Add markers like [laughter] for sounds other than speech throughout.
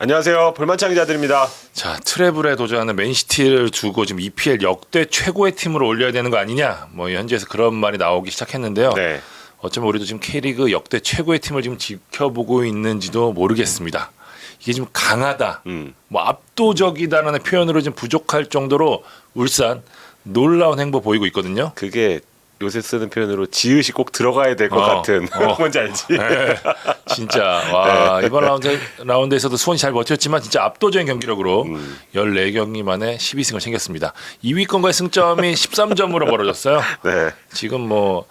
안녕하세요. 볼만창 기자들입니다. 자 트래블에 도전하는 맨시티를 두고 지금 EPL 역대 최고의 팀으로 올려야 되는 거 아니냐 뭐 현지에서 그런 말이 나오기 시작했는데요. 네. 어쩌면 우리도 지금 K리그 역대 최고의 팀을 지금 지켜보고 있는지도 모르겠습니다. 이게 지금 강하다, 음. 뭐 압도적이다라는 표현으로 좀 부족할 정도로 울산 놀라운 행보 보이고 있거든요. 그게 요새 쓰는 표현으로 지읒이 꼭 들어가야 될 것 어, 같은 어. [laughs] 뭔지 알지? 네, 진짜 와 이번 라운드 라운드에서도 수원이 잘 버텼지만 진짜 압도적인 경기력으로 음. 14경기 만에 12승을 챙겼습니다. 2위권과의 승점이 13점으로 벌어졌어요. [laughs] 네. 지금 뭐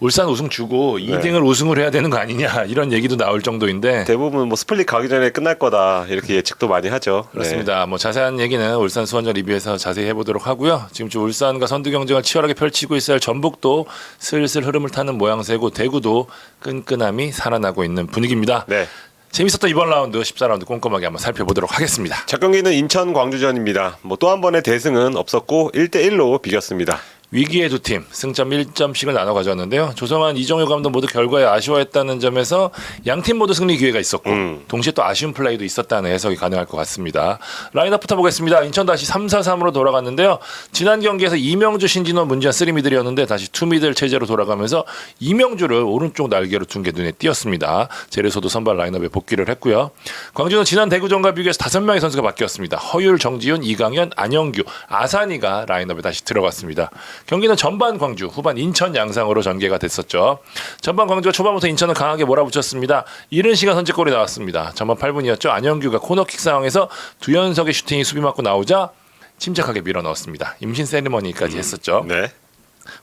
울산 우승 주고 2등을 우승을 해야 되는 거 아니냐 이런 얘기도 나올 정도인데 대부분 뭐 스플릿 가기 전에 끝날 거다 이렇게 예측도 많이 하죠. 네. 그렇습니다. 뭐 자세한 얘기는 울산 수원전 리뷰에서 자세히 해보도록 하고요. 지금 좀 울산과 선두 경쟁을 치열하게 펼치고 있어야 할 전북도 슬슬 흐름을 타는 모양새고 대구도 끈끈함이 살아나고 있는 분위기입니다. 네. 재밌었던 이번 라운드 14라운드 꼼꼼하게 한번 살펴보도록 하겠습니다. 첫 경기는 인천 광주전입니다. 뭐 또 한 번의 대승은 없었고 1대 1로 비겼습니다. 위기의 두 팀 승점 1점씩을 나눠 가져왔는데요. 조성환, 이정효 감독 모두 결과에 아쉬워했다는 점에서 양 팀 모두 승리 기회가 있었고 음. 동시에 또 아쉬운 플레이도 있었다는 해석이 가능할 것 같습니다. 라인업부터 보겠습니다. 인천 다시 3-4-3으로 돌아갔는데요. 지난 경기에서 이명주, 신진호, 문지한 쓰리미들이었는데 다시 투미들 체제로 돌아가면서 이명주를 오른쪽 날개로 둔 게 눈에 띄었습니다. 제르소도 선발 라인업에 복귀를 했고요. 광주는 지난 대구전과 비교해서 다섯 명의 선수가 바뀌었습니다. 허율, 정지훈, 이강현, 안영규, 아산이가 라인업에 다시 들어갔습니다. 경기는 전반 광주, 후반 인천 양상으로 전개가 됐었죠. 전반 광주가 초반부터 인천을 강하게 몰아붙였습니다. 이른 시간 선제골이 나왔습니다. 전반 8분이었죠. 안영규가 코너킥 상황에서 두현석의 슈팅이 수비 맞고 나오자 침착하게 밀어 넣었습니다. 임신 세리머니까지 했었죠. 네.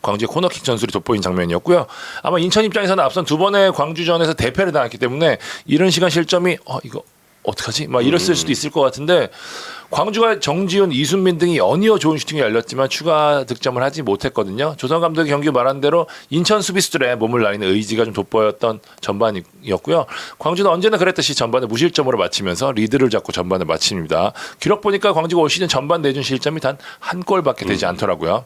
광주의 코너킥 전술이 돋보인 장면이었고요. 아마 인천 입장에서는 앞선 두 번의 광주전에서 대패를 당했기 때문에 이런 시간 실점이 어 이거 어떡하지? 막 이랬을 수도 있을 것 같은데 광주가 정지훈, 이순민 등이 연이어 좋은 슈팅이 열렸지만 추가 득점을 하지 못했거든요. 조성 감독이 경기 말한 대로 인천 수비수들의 몸을 날리는 의지가 좀 돋보였던 전반이었고요. 광주는 언제나 그랬듯이 전반을 무실점으로 마치면서 리드를 잡고 전반을 마칩니다. 기록 보니까 광주가 올 시즌 전반 내준 실점이 단 한 골밖에 되지 않더라고요.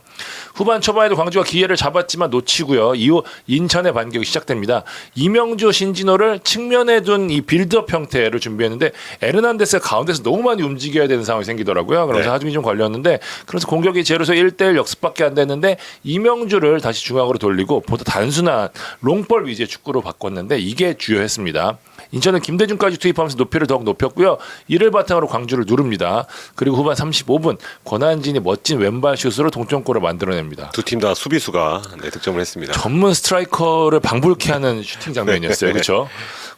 후반 초반에도 광주가 기회를 잡았지만 놓치고요. 이후 인천의 반격이 시작됩니다. 이명주, 신진호를 측면에 둔 이 빌드업 형태를 준비했는데 에르난데스가 가운데서 너무 많이 움직여야 되는 상황이 생기더라고요. 그래서 네. 하중이 좀 걸렸는데 그래서 공격이 제로서 1대1 역습밖에 안 됐는데 이명주를 다시 중앙으로 돌리고 보다 단순한 롱볼 위주의 축구로 바꿨는데 이게 주요했습니다. 인천은 김대중까지 투입하면서 높이를 더욱 높였고요. 이를 바탕으로 광주를 누릅니다. 그리고 후반 35분 권한진이 멋진 왼발 슛으로 동점골을 만들어냅니다. 두 팀 다 수비수가 네, 득점을 했습니다. 전문 스트라이커를 방불케 하는 슈팅 장면이었어요. 그렇죠?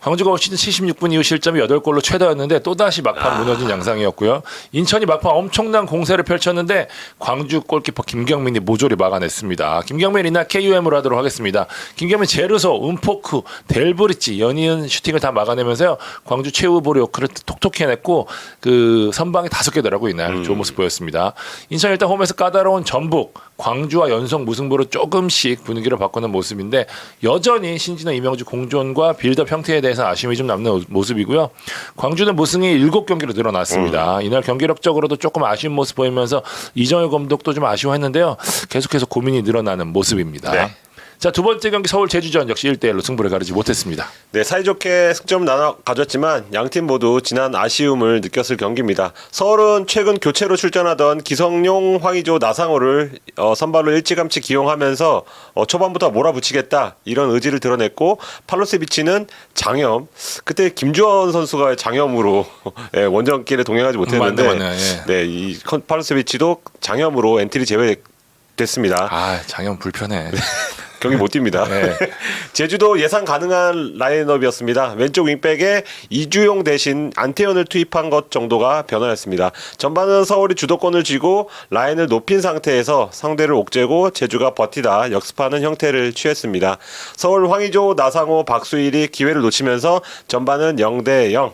광주가 올 시즌 76분 이후 실점이 8골로 최다였는데 또다시 막판 무너진 양상이었고요. 인천이 막판 엄청난 공세를 펼쳤는데 광주 골키퍼 김경민이 모조리 막아냈습니다. 김경민 이날 KUM으로 하도록 하겠습니다. 김경민 제르소, 은포크, 델브리치, 연이은 슈팅을 다 막 아내면서요. 광주 최후 보리오크를 톡톡히 해냈고 그 선방이 다섯 개더라고요. 이날 좋은 모습 보였습니다. 인천 일단 홈에서 까다로운 전북, 광주와 연속 무승부로 조금씩 분위기를 바꾸는 모습인데 여전히 신진호 이명주 공존과 빌드업 형태에 대해서 아쉬움이 좀 남는 모습이고요. 광주는 무승이 7경기로 늘어났습니다. 이날 경기력적으로도 조금 아쉬운 모습 보이면서 이정효 감독도 좀 아쉬워했는데요. 계속해서 고민이 늘어나는 모습입니다. 네. 자, 두 번째 경기 서울 제주전 역시 1대 1로 승부를 가르지 못했습니다. 네, 사이좋게 승점 나눠 가졌지만 양 팀 모두 지난 아쉬움을 느꼈을 경기입니다. 서울은 최근 교체로 출전하던 기성용, 황의조, 나상호를 어, 선발로 일찌감치 기용하면서 어, 초반부터 몰아붙이겠다 이런 의지를 드러냈고 팔로세비치는 장염 그때 김주원 선수가 장염으로 [laughs] 예, 원정길에 동행하지 못했는데 맞네, 맞네, 예. 네, 이 컨- 팔로세비치도 장염으로 엔트리 제외 됐습니다. 아, 장현 불편해. [laughs] 경기 못 뜁니다. 네. [laughs] 제주도 예상 가능한 라인업이었습니다. 왼쪽 윙백에 이주용 대신 안태현을 투입한 것 정도가 변화였습니다. 전반은 서울이 주도권을 쥐고 라인을 높인 상태에서 상대를 옥죄고 제주가 버티다 역습하는 형태를 취했습니다. 서울 황의조, 나상호, 박수일이 기회를 놓치면서 전반은 0대 0.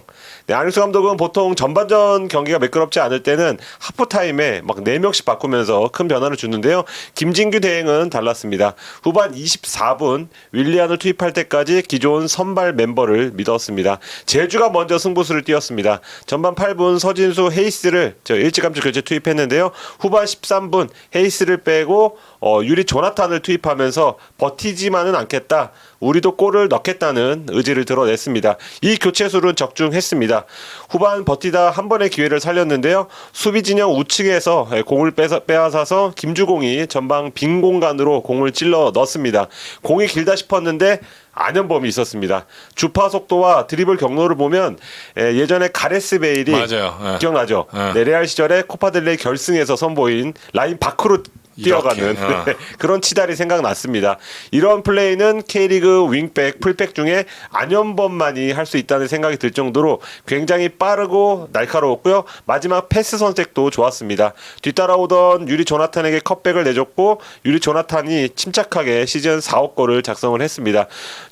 네, 안익수 감독은 보통 전반전 경기가 매끄럽지 않을 때는 하프 타임에 막 4명씩 바꾸면서 큰 변화를 주는데요. 김진규 대행은 달랐습니다. 후반 24분 윌리안을 투입할 때까지 기존 선발 멤버를 믿었습니다. 제주가 먼저 승부수를 띄웠습니다. 전반 8분 서진수 헤이스를 저 일찌감치 교체 투입했는데요. 후반 13분 헤이스를 빼고 어, 유리 조나탄을 투입하면서 버티지만은 않겠다. 우리도 골을 넣겠다는 의지를 드러냈습니다. 이 교체술은 적중했습니다. 않았습니다. 후반 버티다 한 번의 기회를 살렸는데요. 수비 진영 우측에서 공을 빼앗아서 김주공이 전방 빈 공간으로 공을 찔러 넣습니다. 공이 길다 싶었는데 안현범이 있었습니다. 주파 속도와 드리블 경로를 보면 에, 예전에 가레스 베일이 맞아요. 예. 기억나죠? 예. 네, 레알 시절에 코파델레 결승에서 선보인 라인 밖으로 뛰어가는 어. [laughs] 네, 그런 치달이 생각났습니다. 이런 플레이는 K리그 윙백, 풀백 중에 안현범만이 할 수 있다는 생각이 들 정도로 굉장히 빠르고 날카로웠고요. 마지막 패스 선택도 좋았습니다. 뒤따라오던 유리 조나탄에게 컵백을 내줬고 유리 조나탄이 침착하게 시즌 4억 골을 작성을 했습니다.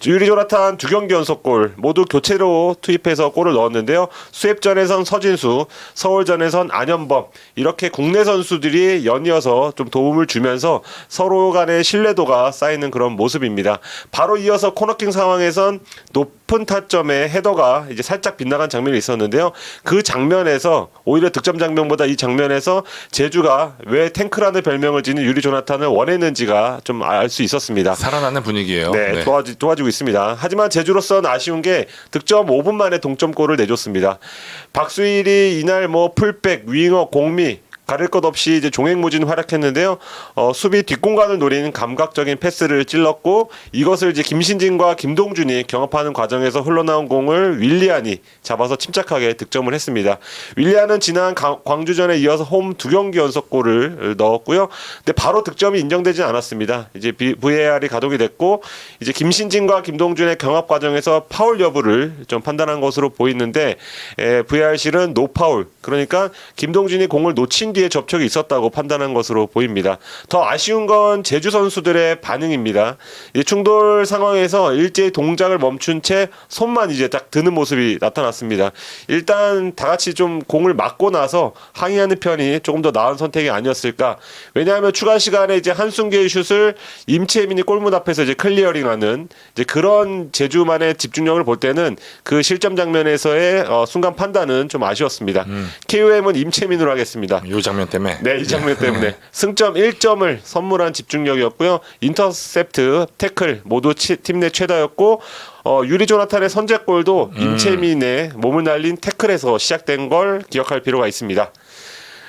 유리 조나탄 두 경기 연속 골 모두 교체로 투입해서 골을 넣었는데요. 수협전에선 서진수, 서울전에선 안현범 이렇게 국내 선수들이 연이어서 좀 도움을 주면서 서로 간의 신뢰도가 쌓이는 그런 모습입니다. 바로 이어서 코너킹 상황에선 높은 타점의 헤더가 이제 살짝 빗나간 장면이 있었는데요. 그 장면에서 오히려 득점 장면보다 이 장면에서 제주가 왜 탱크라는 별명을 지닌 유리 조나탄을 원했는지가 좀 알 수 있었습니다. 살아나는 분위기예요. 네, 네. 도와지, 도와주고 있습니다. 하지만 제주로서는 아쉬운 게 득점 5분 만에 동점골을 내줬습니다. 박수일이 이날 뭐 풀백, 윙어, 공미 가릴 것 없이 이제 종횡무진 활약했는데요. 어, 수비 뒷공간을 노리는 감각적인 패스를 찔렀고 이것을 이제 김신진과 김동준이 경합하는 과정에서 흘러나온 공을 윌리안이 잡아서 침착하게 득점을 했습니다. 윌리안은 지난 강- 광주전에 이어서 홈 두 경기 연속골을 넣었고요. 근데 바로 득점이 인정되진 않았습니다. 이제 비- VAR이 가동이 됐고 이제 김신진과 김동준의 경합 과정에서 파울 여부를 좀 판단한 것으로 보이는데 에, VAR실은 노 파울 그러니까 김동준이 공을 놓친 뒤에 접촉이 있었다고 판단한 것으로 보입니다. 더 아쉬운 건 제주 선수들의 반응입니다. 이 충돌 상황에서 일제히 동작을 멈춘 채 손만 이제 딱 드는 모습이 나타났습니다. 일단 다 같이 좀 공을 맞고 나서 항의하는 편이 조금 더 나은 선택이 아니었을까. 왜냐하면 추가 시간에 이제 한순기의 슛을 임채민이 골문 앞에서 이제 클리어링하는 이제 그런 제주만의 집중력을 볼 때는 그 실점 장면에서의 어, 순간 판단은 좀 아쉬웠습니다. KOM은 임채민으로 하겠습니다. 요 장면 때문에. 네, 이 장면 때문에. 승점 1점을 선물한 집중력이었고요. 인터셉트, 태클 모두 팀 내 최다였고 어, 유리 조나탄의 선제골도 임채민의 몸을 날린 태클에서 시작된 걸 기억할 필요가 있습니다.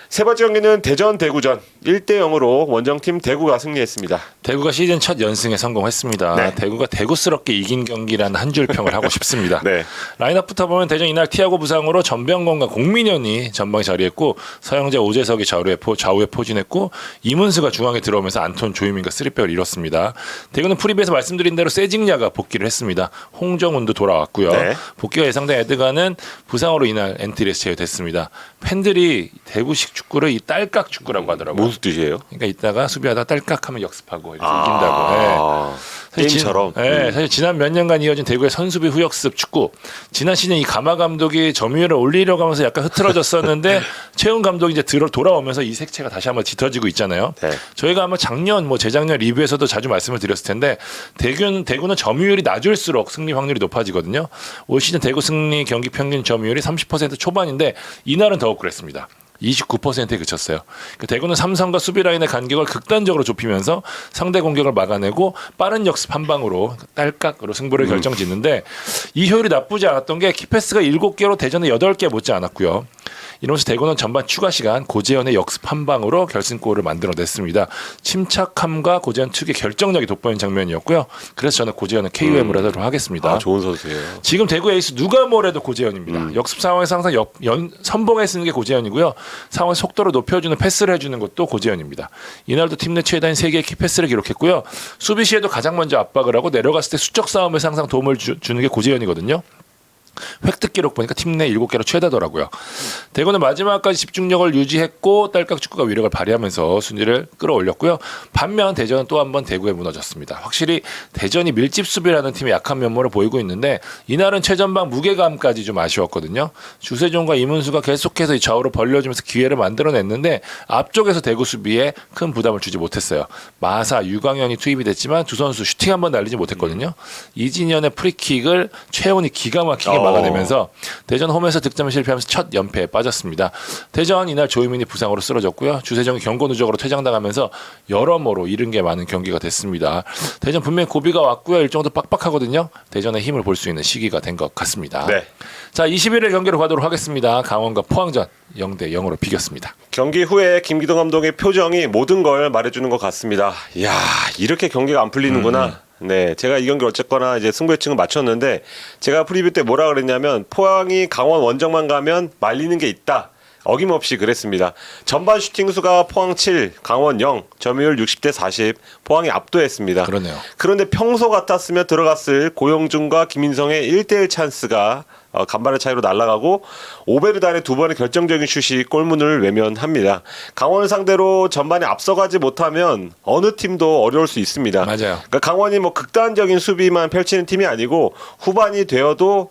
세 번째 경기는 대전 대구전 1대 0으로 원정팀 대구가 승리했습니다. 대구가 시즌 첫 연승에 성공했습니다. 네. 대구가 대구스럽게 이긴 경기란 한 줄 평을 하고 싶습니다. [laughs] 네. 라인업부터 보면 대전 이날 티아고 부상으로 전병건과 공민현이 전방에 자리했고 서영재 오재석이 좌우에, 포, 좌우에 포진했고 이문수가 중앙에 들어오면서 안톤 조유민과 쓰리백을 이뤘습니다. 대구는 프리뷰에서 말씀드린 대로 세징야가 복귀를 했습니다. 홍정훈도 돌아왔고요. 네. 복귀가 예상된 에드가는 부상으로 이날 엔트리에서 제외됐습니다. 팬들이 대구식 축구를 이 딸깍 축구라고 하더라고요. 무슨 뜻이에요? 그러니까 이따가 수비하다 딸깍하면 역습하고 이렇게 이긴다고. 예. 아, 사실 게임처럼. 진, 예, 사실 지난 몇 년간 이어진 대구의 선수비 후역습 축구. 지난 시즌 이 가마 감독이 점유율을 올리려고 하면서 약간 흐트러졌었는데 [laughs] 최훈 감독이 이제 들어 돌아오면서 이 색채가 다시 한번 짙어지고 있잖아요. 네. 저희가 아마 작년 뭐 재작년 리뷰에서도 자주 말씀을 드렸을 텐데 대구는 대구는 점유율이 낮을수록 승리 확률이 높아지거든요. 올 시즌 대구 승리 경기 평균 점유율이 30% 초반인데 이날은 더욱 그랬습니다. 29%에 그쳤어요. 그 대구는 삼성과 수비 라인의 간격을 극단적으로 좁히면서 상대 공격을 막아내고 빠른 역습 한 방으로 딸깍으로 승부를 결정짓는데 이 효율이 나쁘지 않았던 게 키패스가 7개로 대전에 8개 못지 않았고요. 이러면서 대구는 전반 추가 시간 고재현의 역습 한 방으로 결승골을 만들어냈습니다. 침착함과 고재현 특유의 결정력이 돋보이는 장면이었고요. 그래서 저는 고재현은 KUM으로 하도록 하겠습니다. 아, 좋은 선수예요. 지금 대구 에이스 누가 뭐래도 고재현입니다. 역습 상황에서 항상 역, 연, 선봉에 쓰는 게 고재현이고요. 상황 속도를 높여주는 패스를 해주는 것도 고재현입니다. 이날도 팀 내 최다인 3개의 키패스를 기록했고요. 수비 시에도 가장 먼저 압박을 하고 내려갔을 때 수적 싸움에서 항상 도움을 주, 주는 게 고재현이거든요. 획득 기록 보니까 팀 내 7개로 최다더라고요. 대구는 마지막까지 집중력을 유지했고 딸깍 축구가 위력을 발휘하면서 순위를 끌어올렸고요. 반면 대전은 또 한 번 대구에 무너졌습니다. 확실히 대전이 밀집 수비라는 팀의 약한 면모를 보이고 있는데 이날은 최전방 무게감까지 좀 아쉬웠거든요. 주세종과 이문수가 계속해서 이 좌우로 벌려주면서 기회를 만들어냈는데 앞쪽에서 대구 수비에 큰 부담을 주지 못했어요. 마사, 유광현이 투입이 됐지만 두 선수 슈팅 한 번 날리지 못했거든요. 이진현의 프리킥을 최훈이 기가 막히게 어, 막아내면서 대전 홈에서 득점을 실패하면서 첫 연패에 빠졌습니다. 대전 이날 조유민이 부상으로 쓰러졌고요. 주세정이 경고 누적으로 퇴장당하면서 여러모로 잃은 게 많은 경기가 됐습니다. 대전 분명히 고비가 왔고요. 일정도 빡빡하거든요. 대전의 힘을 볼 수 있는 시기가 된 것 같습니다. 네. 자, 21일 경기로 가도록 하겠습니다. 강원과 포항전 0대 0으로 비겼습니다. 경기 후에 김기동 감독의 표정이 모든 걸 말해주는 것 같습니다. 이야 이렇게 경기가 안 풀리는구나. 네, 제가 이 경기 어쨌거나 이제 승부 예측은 맞췄는데 제가 프리뷰 때 뭐라 그랬냐면 포항이 강원 원정만 가면 말리는 게 있다. 어김없이 그랬습니다. 전반 슈팅 수가 포항 7, 강원 0, 점유율 60대 40, 포항이 압도했습니다. 그러네요. 그런데 평소 같았으면 들어갔을 고영준과 김인성의 1대1 찬스가 어, 간발의 차이로 날아가고 오베르단의 두 번의 결정적인 슛이 골문을 외면합니다. 강원을 상대로 전반에 앞서가지 못하면 어느 팀도 어려울 수 있습니다. 맞아요. 그러니까 강원이 뭐 극단적인 수비만 펼치는 팀이 아니고 후반이 되어도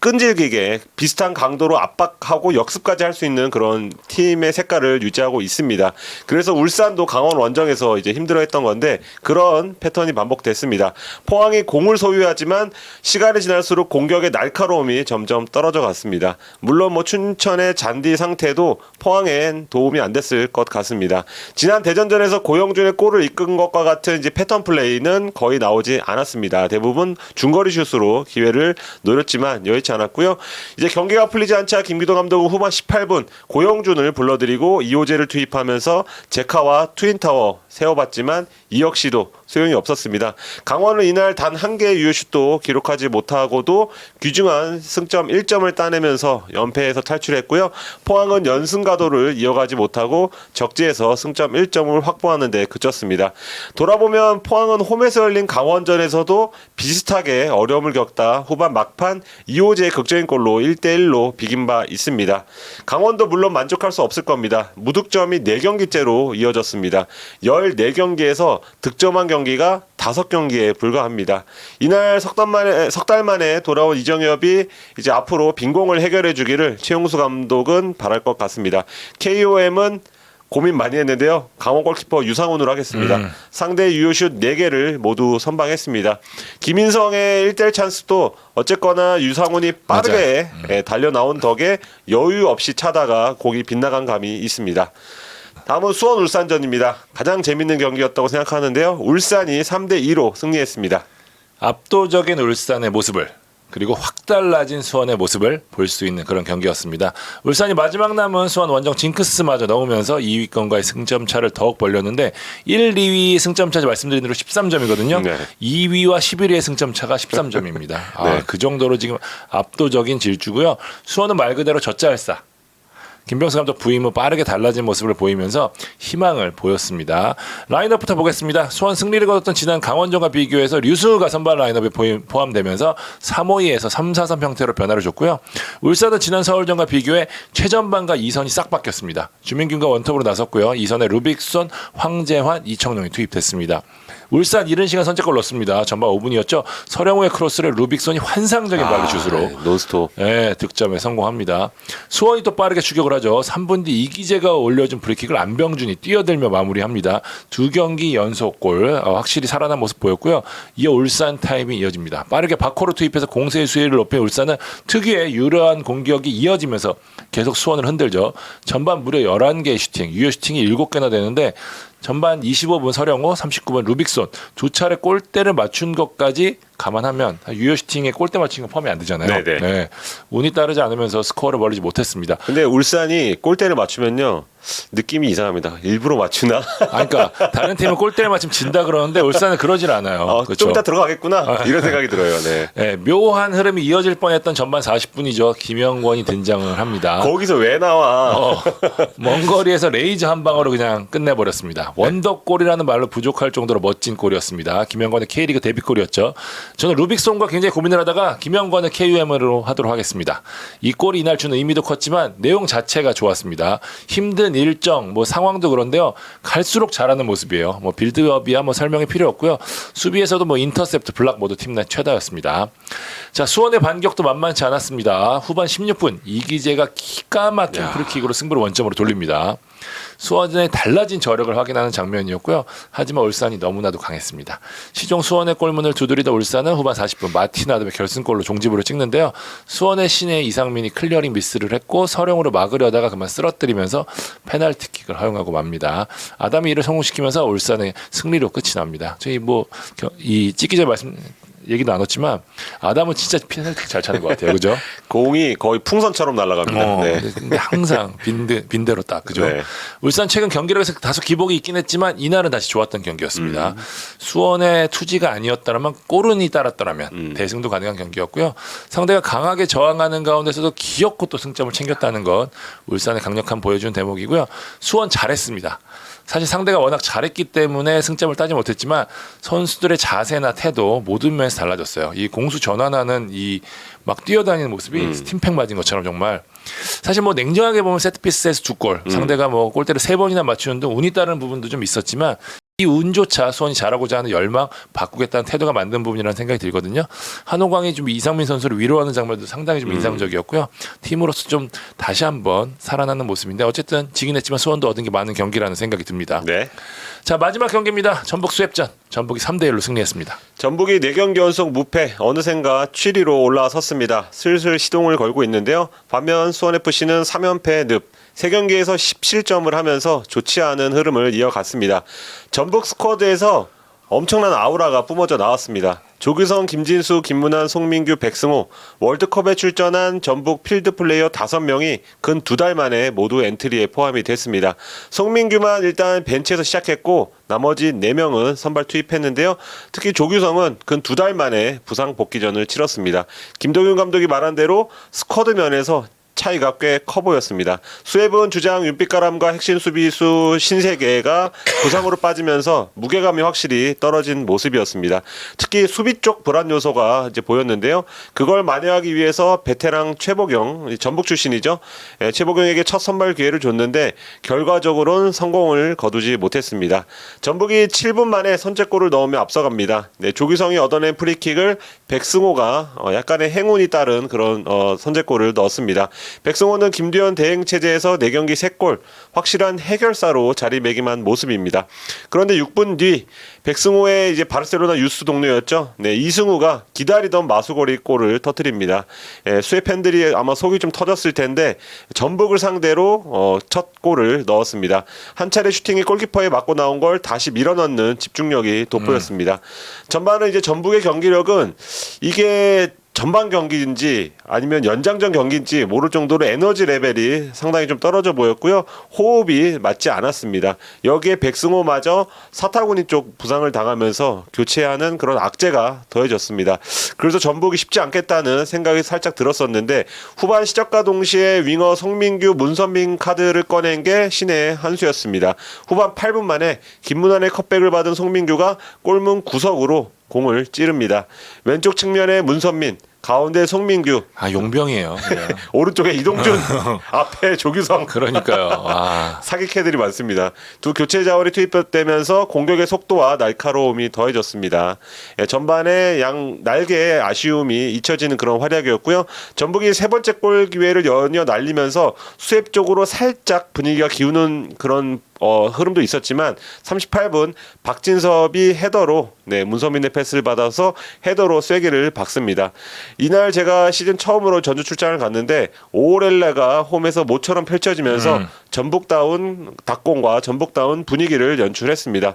끈질기게 비슷한 강도로 압박하고 역습까지 할 수 있는 그런 팀의 색깔을 유지하고 있습니다. 그래서 울산도 강원 원정에서 이제 힘들어했던 건데 그런 패턴이 반복됐습니다. 포항이 공을 소유하지만 시간이 지날수록 공격의 날카로움이 점점 떨어져 갔습니다. 물론 뭐 춘천의 잔디 상태도 포항엔 도움이 안 됐을 것 같습니다. 지난 대전전에서 고영준의 골을 이끈 것과 같은 이제 패턴 플레이는 거의 나오지 않았습니다. 대부분 중거리 슛으로 기회를 노렸지만 여의 치 않았고요. 이제 경기가 풀리지 않자 김기동 감독은 후반 18분 고영준을 불러들이고 이호재를 투입하면서 제카와 트윈타워 세워봤지만 이 역시도 소용이 없었습니다. 강원은 이날 단 한 개의 유효슛도 기록하지 못하고도 귀중한 승점 1점을 따내면서 연패에서 탈출했고요. 포항은 연승 가도를 이어가지 못하고 적지에서 승점 1점을 확보하는 데 그쳤습니다. 돌아보면 포항은 홈에서 열린 강원전에서도 비슷하게 어려움을 겪다 후반 막판 이호 재의 극적인 골로 1대1로 비긴 바 있습니다. 강원도 물론 만족할 수 없을 겁니다. 무득점이 4경기째로 이어졌습니다. 14경기에서 득점한 경기가 5경기에 불과합니다. 이날 석달 만에 석달 만에 돌아온 이정엽이 이제 앞으로 빈공을 해결해 주기를 최용수 감독은 바랄 것 같습니다. KOM은 고민 많이 했는데요. 강원 골키퍼 유상훈으로 하겠습니다. 음. 상대 유효슛 4개를 모두 선방했습니다. 김인성의 1대1 찬스도 어쨌거나 유상훈이 빠르게 예, 달려 나온 덕에 여유 없이 차다가 공이 빗나간 감이 있습니다. 다음은 수원 울산전입니다. 가장 재밌는 경기였다고 생각하는데요. 울산이 3대 2로 승리했습니다. 압도적인 울산의 모습을 그리고 확 달라진 수원의 모습을 볼 수 있는 그런 경기였습니다. 울산이 마지막 남은 수원 원정 징크스마저 넣으면서 2위권과의 승점 차를 더욱 벌렸는데 1, 2위 승점 차 말씀드린 대로 13점이거든요. 네. 2위와 11위의 승점 차가 13점입니다. [laughs] 아, 네. 그 정도로 지금 압도적인 질주고요. 수원은 말 그대로 젖잘싸. 김병수 감독 부임 후 빠르게 달라진 모습을 보이면서 희망을 보였습니다. 라인업부터 보겠습니다. 수원 승리를 거뒀던 지난 강원전과 비교해서 류수가 선발 라인업에 포함되면서 3-5-2에서 3-4-3 형태로 변화를 줬고요. 울산은 지난 서울전과 비교해 최전방과 이선이 싹 바뀌었습니다. 주민균과 원톱으로 나섰고요. 이선에 루빅손, 황재환, 이청용이 투입됐습니다. 울산 이른 시간 선제골 넣습니다. 전반 5분이었죠. 서령우의 크로스를 루빅손이 환상적인 발리 슛으로 네, 논스톱. 네, 득점에 성공합니다. 수원이 또 빠르게 추격을 하죠. 3분 뒤 이기재가 올려준 프리킥을 안병준이 뛰어들며 마무리합니다. 두 경기 연속 골 어, 확실히 살아난 모습 보였고요. 이어 울산 타임이 이어집니다. 빠르게 바코를 투입해서 공세의 수위를 높인 울산은 특유의 유려한 공격이 이어지면서 계속 수원을 흔들죠. 전반 무려 11개의 슈팅, 유효 슈팅이 7개나 되는데 전반 25분 서령호, 39분 루빅손 두 차례 골대를 맞춘 것까지 감안하면 유효 슈팅에 골대 맞힌 건 포함이 안 되잖아요. 네네. 네. 운이 따르지 않으면서 스코어를 벌리지 못했습니다. 근데 울산이 골대를 맞추면요. 느낌이 이상합니다. 일부러 맞추나? 아, 그러니까 다른 팀은 골대를 맞추면 진다 그러는데 울산은 그러질 않아요. 어, 그렇죠. 좀 이따 들어가겠구나. 이런 생각이 들어요. 네. 네, 묘한 흐름이 이어질 뻔했던 전반 40분이죠. 김영권이 등장을 합니다. 거기서 왜 나와? 어, 먼 거리에서 레이저 한 방으로 그냥 끝내버렸습니다. 원더골이라는 말로 부족할 정도로 멋진 골이었습니다. 김영권의 K리그 데뷔골이었죠. 저는 루빅손과 굉장히 고민을 하다가 김영권의 KUM으로 하도록 하겠습니다. 이 골이 이날 주는 의미도 컸지만 내용 자체가 좋았습니다. 힘든 일정, 뭐 상황도 그런데요. 갈수록 잘하는 모습이에요. 뭐 빌드업이야 뭐 설명이 필요 없고요. 수비에서도 뭐 인터셉트, 블락 모두 팀 내 최다였습니다. 자 수원의 반격도 만만치 않았습니다. 후반 16분 이기재가 기가 막힌 프리킥으로 승부를 원점으로 돌립니다. 수원의 달라진 저력을 확인하는 장면이었고요. 하지만 울산이 너무나도 강했습니다. 시종 수원의 골문을 두드리다 울산은 후반 40분 마틴 아담의 결승골로 종지부를 찍는데요. 수원의 신의 이상민이 클리어링 미스를 했고 서령으로 막으려다가 그만 쓰러뜨리면서 페널티킥을 허용하고 맙니다. 아담이 이를 성공시키면서 울산의 승리로 끝이 납니다. 저희 뭐 이 찍기 전에 말씀 얘기도 나눴지만 아담은 진짜 페널티 잘 차는 것 같아요. 그죠? [laughs] 공이 거의 풍선처럼 날아갑니다. 어, 네. 근데- 항상 빈대, 빈대로 딱 그죠. 네. 울산 최근 경기력에서 다소 기복이 있긴 했지만 이날은 다시 좋았던 경기였습니다. 수원의 투지가 아니었다면 꼬른이 따랐더라면 대승도 가능한 경기였고요. 상대가 강하게 저항하는 가운데서도 기어코 또 승점을 챙겼다는 것 울산의 강력한 보여준 대목이고요. 수원 잘했습니다. 사실 상대가 워낙 잘했기 때문에 승점을 따지 못했지만 선수들의 자세나 태도 모든 면에서 달라졌어요. 이 공수 전환하는 이 막 뛰어다니는 모습이 스팀팩 맞은 것처럼 정말 사실 뭐 냉정하게 보면 세트피스에서 두 골, 상대가 뭐 골대를 세 번이나 맞추는 등 운이 따르는 부분도 좀 있었지만 이 운조차 수원이 잘하고자 하는 열망 바꾸겠다는 태도가 만든 부분이라는 생각이 들거든요. 한호광이 좀 이상민 선수를 위로하는 장면도 상당히 좀 인상적이었고요. 팀으로서 좀 다시 한번 살아나는 모습인데 어쨌든 지긴 했지만 수원도 얻은 게 많은 경기라는 생각이 듭니다. 네. 자 마지막 경기입니다. 전북 수협전. 전북이 3대 1로 승리했습니다. 전북이 4경기 연속 무패 어느샌가 7위로 올라섰습니다. 슬슬 시동을 걸고 있는데요. 반면 수원FC는 3연패 늪 3경기에서 17점을 하면서 좋지 않은 흐름을 이어갔습니다. 전북 스쿼드에서 엄청난 아우라가 뿜어져 나왔습니다. 조규성, 김진수, 김문환, 송민규, 백승호 월드컵에 출전한 전북 필드 플레이어 5명이 근 두 달 만에 모두 엔트리에 포함이 됐습니다. 송민규만 일단 벤치에서 시작했고 나머지 4명은 선발 투입했는데요. 특히 조규성은 근 두 달 만에 부상 복귀전을 치렀습니다. 김동윤 감독이 말한 대로 스쿼드 면에서 차이가 꽤 커 보였습니다. 수협은 주장 윤빛가람과 핵심 수비수 신세계가 부상으로 빠지면서 무게감이 확실히 떨어진 모습이었습니다. 특히 수비 쪽 불안 요소가 이제 보였는데요. 그걸 만회하기 위해서 베테랑 최보경 이 전북 출신이죠. 예, 최보경에게 첫 선발 기회를 줬는데 결과적으로는 성공을 거두지 못했습니다. 전북이 7분 만에 선제골을 넣으며 앞서갑니다. 네, 조규성이 얻어낸 프리킥을 백승호가 어, 약간의 행운이 따른 그런 어, 선제골을 넣었습니다. 백승호는 김두현 대행 체제에서 4경기 3골 확실한 해결사로 자리매김한 모습입니다. 그런데 6분 뒤 백승호의 이제 바르셀로나 유스 동료였죠. 네, 이승우가 기다리던 마수거리 골을 터뜨립니다. 예, 수혜 팬들이 아마 속이 좀 터졌을 텐데 전북을 상대로 어, 첫 골을 넣었습니다. 한 차례 슈팅이 골키퍼에 맞고 나온 걸 다시 밀어넣는 집중력이 돋보였습니다. 전반은 이제 전북의 경기력은 이게 전반 경기인지 아니면 연장전 경기인지 모를 정도로 에너지 레벨이 상당히 좀 떨어져 보였고요. 호흡이 맞지 않았습니다. 여기에 백승호마저 사타구니 쪽 부상을 당하면서 교체하는 그런 악재가 더해졌습니다. 그래서 전북이 쉽지 않겠다는 생각이 살짝 들었었는데 후반 시작과 동시에 윙어 송민규, 문선민 카드를 꺼낸 게 신의 한 수였습니다. 후반 8분 만에 김문환의 컵백을 받은 송민규가 골문 구석으로 공을 찌릅니다. 왼쪽 측면에 문선민, 가운데 송민규, 아 용병이에요. 그냥. [laughs] 오른쪽에 이동준, [laughs] 앞에 조규성. 그러니까요. 와. [laughs] 사기캐들이 많습니다. 두 교체 자원이 투입되면서 공격의 속도와 날카로움이 더해졌습니다. 예, 전반에 양 날개의 아쉬움이 잊혀지는 그런 활약이었고요. 전북이 세 번째 골 기회를 연이어 날리면서 수협 쪽으로 살짝 분위기가 기우는 그런 어, 흐름도 있었지만 38분 박진섭이 헤더로 네, 문서민의 패스를 받아서 헤더로 쐐기를 박습니다. 이날 제가 시즌 처음으로 전주 출장을 갔는데 오렐레가 홈에서 모처럼 펼쳐지면서 음. 전북다운 닭공과 전북다운 분위기를 연출했습니다.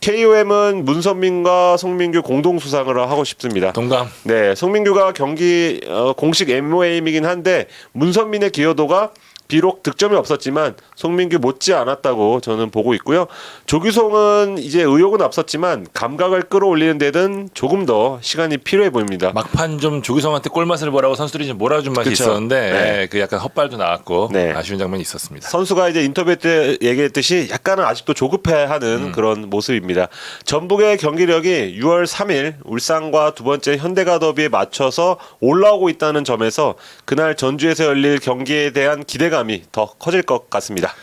KOM은 문선민과 송민규 공동 수상을 하고 싶습니다. 동감. 네, 송민규가 경기 어, 공식 MOA이긴 한데 문선민의 기여도가 비록 득점이 없었지만 송민규 못지 않았다고 저는 보고 있고요. 조규성은 이제 의욕은 앞섰지만 감각을 끌어올리는 데는 조금 더 시간이 필요해 보입니다. 막판 좀 조규성한테 골맛을 보라고 선수들이 좀 몰아준 맛이 그쵸. 있었는데 네. 예, 그 약간 헛발도 나왔고 네. 아쉬운 장면이 있었습니다. 선수가 이제 인터뷰 때 얘기했듯이 약간은 아직도 조급해하는 그런 모습입니다. 전북의 경기력이 6월 3일 울산과 두 번째 현대가 더비에 맞춰서 올라오고 있다는 점에서 그날 전주에서 열릴 경기에 대한 기대감이 더 커질 것 같습니다.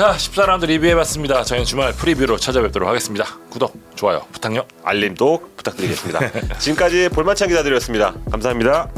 자, 14라운드 리뷰해봤습니다. 저희는 주말 프리뷰로 찾아뵙도록 하겠습니다. 구독, 좋아요 부탁요. 알림도 부탁드리겠습니다. [laughs] 지금까지 볼만찬 기자들이었습니다. 감사합니다.